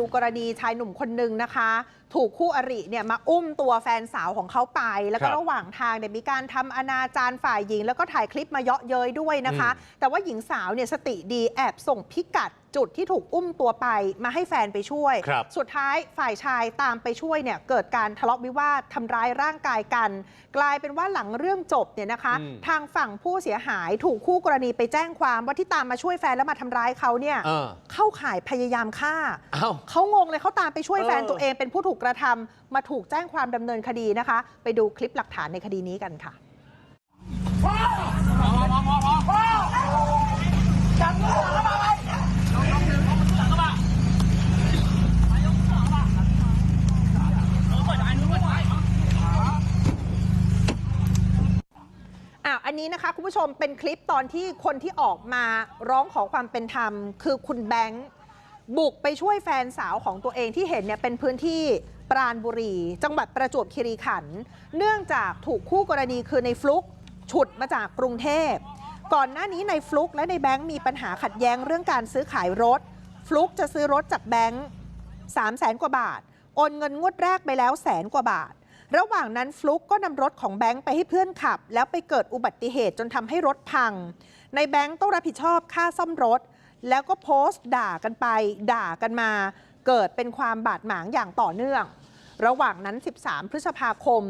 ดูกรณีชายหนุ่มคนหนึ่งนะคะ ถูกคู่อริเนี่ยมาอุ้มตัวแฟนสาวของเขาไป แล้วก็ครับระหว่างทางเนี่ยมีการทำอนาจารฝ่ายหญิง แล้วก็ถ่ายคลิปมาเยาะเย้ยด้วยนะคะ แต่ว่าหญิงสาวเนี่ยสติดีแอบส่งพิกัด จุดที่ถูกอุ้มตัวไปมาให้แฟนไปช่วย ครับ สุดท้ายฝ่ายชายตามไปช่วยเนี่ยเกิดการทะเลาะวิวาททำร้ายร่างกายกัน กลายเป็นว่าหลังเรื่องจบเนี่ยนะคะ อืม ทางฝั่งผู้เสียหายถูกคู่กรณีไปแจ้งความว่าที่ตามมาช่วยแฟนแล้วมาทำร้ายเขาเนี่ย เออเข้าข่ายพยายามฆ่า เอ้า เขางงเลยเขาตามไปช่วยเออ แฟนตัวเองเป็นผู้ถูกกระทำมาถูกแจ้งความดำเนินคดีนะคะ ไปดูคลิปหลักฐานในคดีนี้กันค่ะ อันนี้นะคะคุณผู้ชมเป็นคลิปตอนที่คนที่ออกมาร้องขอความเป็นธรรม คือคุณแบงค์บุกไปช่วยแฟนสาวของตัวเองที่เห็นเนี่ยเป็นพื้นที่ปราณบุรี จังหวัดประจวบคีรีขันธ์เนื่องจากถูกคู่กรณีคือในฟลุกฉุดมาจากกรุงเทพ ก่อนหน้านี้ในฟลุกและในแบงค์มีปัญหาขัดแย้งเรื่องการซื้อขายรถ ฟลุกจะซื้อรถจากแบงค์3 0 0แสนกว่าบาท โอนเงินงวดแรกไปแล้วแสนกว่าบาท ระหว่างนั้นฟลุกก็นำรถของแบงค์ไปให้เพื่อนขับ แล้วไปเกิดอุบัติเหตุจนทำให้รถพัง ในแบงค์ต้องรับผิดชอบค่าซ่อมรถ แล้วก็โพสต์ด่ากันไป ด่ากันมา เกิดเป็นความบาดหมางอย่างต่อเนื่อง ระหว่างนั้น 13 พฤษภาคม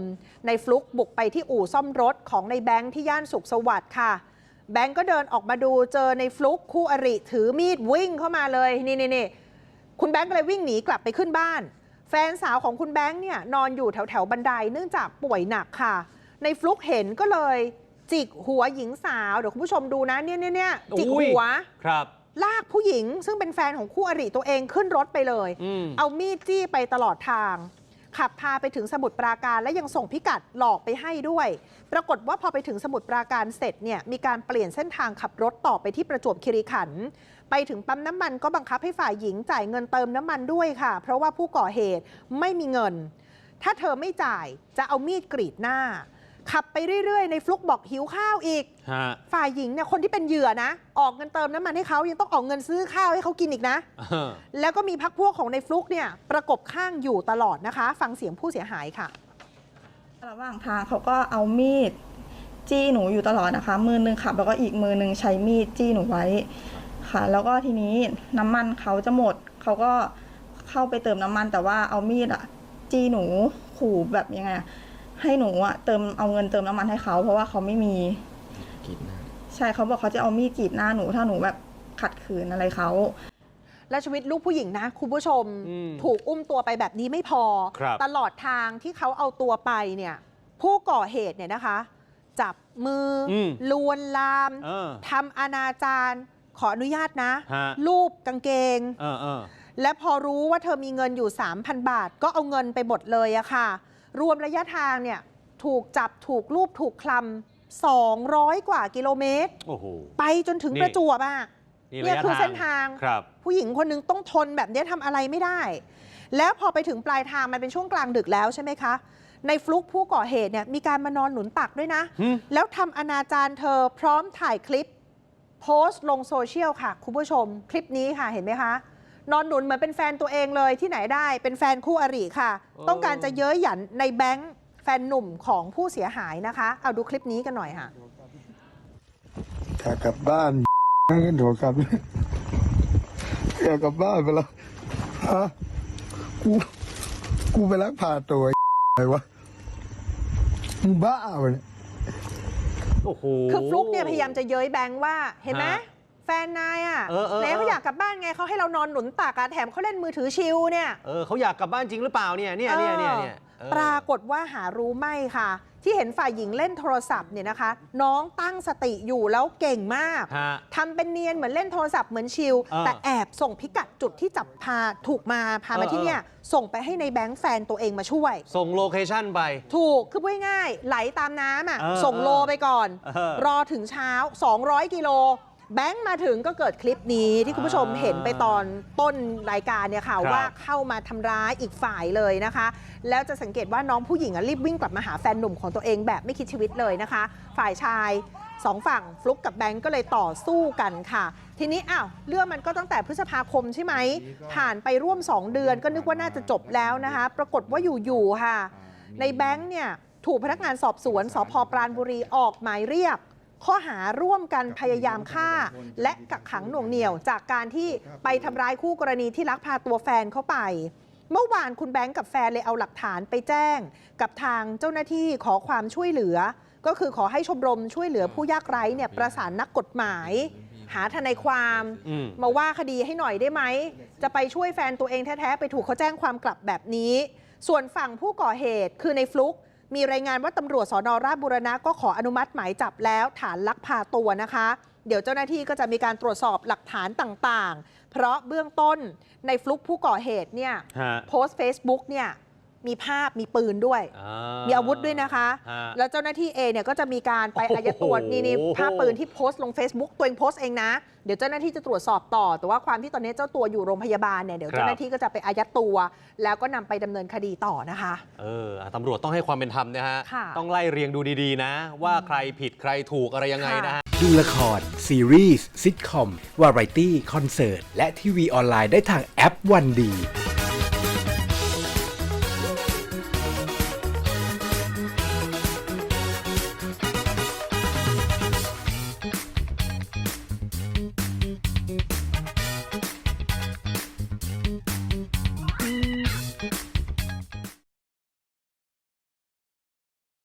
ในฟลุกบุกไปที่อู่ซ่อมรถของในแบงค์ที่ย่านสุขสวัสดิ์ค่ะแบงค์ก็เดินออกมาดูเจอในฟลุกคู่อริถือมีดวิ่งเข้ามาเลย นี่นี่นี่คุณแบงค์ก็เลยวิ่งหนีกลับไปขึ้นบ้าน แฟนสาวของคุณแบงค์เนี่ยนอนอยู่แถวแถวๆบันไดเนื่องจากป่วยหนักค่ะ ในฟลุกเห็นก็เลยจิกหัวหญิงสาว เดี๋ยวคุณผู้ชมดูนะเนี่ยเนี่ยเนี่ยจิกอุ้ยหัวครับ ลากผู้หญิงซึ่งเป็นแฟนของคู่อริตัวเองขึ้นรถไปเลยอืมเอามีดจี้ไปตลอดทาง ขับพาไปถึงสมุทรปราการและยังส่งพิกัดหลอกไปให้ด้วย ปรากฏว่าพอไปถึงสมุทรปราการเสร็จเนี่ยมีการเปลี่ยนเส้นทางขับรถต่อไปที่ประจวบคีรีขันธ์ ไปถึงปั๊มน้ำมันก็บังคับให้ฝ่ายหญิงจ่ายเงินเติมน้ำมันด้วยค่ะ เพราะว่าผู้ก่อเหตุไม่มีเงิน ถ้าเธอไม่จ่ายจะเอามีดกรีดหน้า ขับไปเรื่อยๆ ในฟลุกบอกหิวข้าวอีกฮะฝ่ายหญิงเนี่ยคนที่เป็นเหยื่อนะ ออกเงินเติมน้ำมันให้เขายังต้องออกเงินซื้อข้าวให้เขากินอีกนะเออแล้วก็มีพักพวกของในฟลุกเนี่ยประกบข้างอยู่ตลอดนะคะ ฟังเสียงผู้เสียหายค่ะ ระหว่างทางเขาก็เอามีดจี้หนูอยู่ตลอดนะคะ มือหนึงขับแล้วก็อีกมือหนึงใช้มีดจี้หนูไว้ ค่ะ แล้วก็ทีนี้น้ำมันเขาจะหมด เขาก็เข้าไปเติมน้ำมัน แต่ว่าเอามีดอะจี้หนูขู่แบบยังไงอะให้หนูอะเติมเอาเงินเติมน้ำมันให้เขา เพราะว่าเขาไม่มีกินหน้าใช่เขาบอกเขาจะเอามีดกรีดหน้าหนูถ้าหนูแบบขัดขืนอะไรเขาและชีวิตลูกผู้หญิงนะ คุณผู้ชมอืมถูกอุ้มตัวไปแบบนี้ไม่พอครับตลอดทางที่เขาเอาตัวไปเนี่ย ผู้ก่อเหตุเนี่ยนะคะ จับมืออมลวนลามเออทำอนาจาร ขออนุญาตนะฮะ รูปกางเกง เออเออ และพอรู้ว่าเธอมีเงินอยู่ 3,000 บาท ก็เอาเงินไปหมดเลยอะค่ะ รวมระยะทางเนี่ยถูกจับถูกรูปถูกคลำ200 กว่ากิโลเมตร โอ้โห ไปจนถึงนี่ ประจวบอะนี่เนี่ยระยะคือเส้นทาง ครับ ผู้หญิงคนหนึงต้องทนแบบนี้ทำอะไรไม่ได้ แล้วพอไปถึงปลายทางมันเป็นช่วงกลางดึกแล้วใช่ไหมคะ ในฟลุกผู้ก่อเหตุเนี่ยมีการมานอนหนุนตักด้วยนะ หึ แล้วทำอนาจารเธอพร้อมถ่ายคลิป โพสต์ลงโซเชียลค่ะ คุณผู้ชม คลิปนี้ค่ะเห็นไหมคะ นอนหนุนเหมือนเป็นแฟนตัวเองเลยที่ไหนได้เป็นแฟนคู่อริค่ะ ต้องการจะเย้ยหยันในแบงค์แฟนหนุ่มของผู้เสียหายนะคะ เอาดูคลิปนี้กันหน่อยค่ะอยากกลับบ้านกันโถกลับอยากกลับบ้านไปแล้วฮะกูกูไปรักพาตัวไอ้วะมึงบ้าไปะเนี่ยโอ้โห คือฟลุกเนี่ยพยายามจะเย้ยแบงค์ว่าเห็นไหมฮะแฟนนายอะเออเออไหนเขาเอออยากกลับบ้านไงเขาให้เรานอนหนุนตักอะแถมเขาเล่นมือถือชิลเนี่ยเออเขาอยากกลับบ้านจริงหรือเปล่าเนี่ยเนี่ยเนี่ย เนี่ยเนี่ยเออปรากฏว่าหารู้ไม่ค่ะ ที่เห็นฝ่ายหญิงเล่นโทรศัพท์เนี่ยนะคะ น้องตั้งสติอยู่แล้วเก่งมาก ฮะทำเป็นเนียนเหมือนเล่นโทรศัพท์เหมือนชิลเออแต่แอบส่งพิกัดจุดที่จับพาถูกมาพามาเออที่เนี่ยส่งไปให้ในแบงค์แฟนตัวเองมาช่วย ส่งโลเคชั่นไป ถูก คือพูดง่ายๆไหลตามน้ำอะ เออส่งโลไปก่อน เออรอถึงเช้า 200 กิโล แบงค์มาถึงก็เกิดคลิปนี้ที่คุณผู้ชมอ่าเห็นไปตอนต้นรายการเนี่ยค่ะครับว่าเข้ามาทำร้ายอีกฝ่ายเลยนะคะ แล้วจะสังเกตว่าน้องผู้หญิงอะรีบวิ่งกลับมาหาแฟนหนุ่มของตัวเองแบบไม่คิดชีวิตเลยนะคะ ฝ่ายชายสองฝั่งฟลุกกับแบงค์ก็เลยต่อสู้กันค่ะ ทีนี้อ้าวเรื่องมันก็ตั้งแต่พฤษภาคมใช่ไหม ผ่านไปร่วม 2 เดือนก็นึกว่าน่าจะจบแล้วนะคะ ปรากฏว่าอยู่ๆค่ะ ในแบงค์เนี่ยถูกพนักงานสอบสวนสพปราณบุรีออกหมายเรียก ข้อหาร่วมกันพยายามฆ่า และกักขังหน่วงเหนี่ยว จากการที่ไปทำร้ายคู่กรณีที่ลักพาตัวแฟนเข้าไป เมื่อวานคุณแบงค์กับแฟนเลยเอาหลักฐานไปแจ้ง กับทางเจ้าหน้าที่ขอความช่วยเหลือ ก็คือขอให้ชมรมช่วยเหลือผู้ยากไร้เนี่ยประสานนักกฎหมาย หาทนายความอืมมาว่าคดีให้หน่อยได้ไหม จะไปช่วยแฟนตัวเองแท้ๆไปถูกเขาแจ้งความกลับแบบนี้ ส่วนฝั่งผู้ก่อเหตุคือในฟลุก มีรายงานว่าตำรวจสอนอราชบุรณะก็ขออนุมัติหมายจับแล้วฐานลักพาตัวนะคะ เดี๋ยวเจ้าหน้าที่ก็จะมีการตรวจสอบหลักฐานต่างๆ เพราะเบื้องต้นในฟลุกผู้ก่อเหตุเนี่ยฮะโพสต์ Facebook เนี่ย มีภาพมีปืนด้วยอ่มีอาวุธด้วยนะคะฮะแล้วเจ้าหน้าที่เองเนี่ยก็จะมีการไปอายัดตัวโอ้โหนี่นี่ภาพปืนที่โพสต์ลง Facebook ตัวเองโพสต์เองนะ เดี๋ยวเจ้าหน้าที่จะตรวจสอบต่อ แต่ว่าความที่ตอนนี้เจ้าตัวอยู่โรงพยาบาลเนี่ยเดี๋ยวเจ้าหน้าที่ก็จะไปอายัดตัว แล้วก็นำไปดำเนินคดีต่อนะคะ เอออะตำรวจต้องให้ความเป็นธรรมนะฮะค่ะต้องไล่เรียงดูดีๆนะ ว่าใครผิดใครถูกอะไรยังไงนะฮะดูละคร ซีรีส์ซิทคอม วาไรตี้ คอนเสิร์ต และทีวีออนไลน์ได้ทางแอปวันดี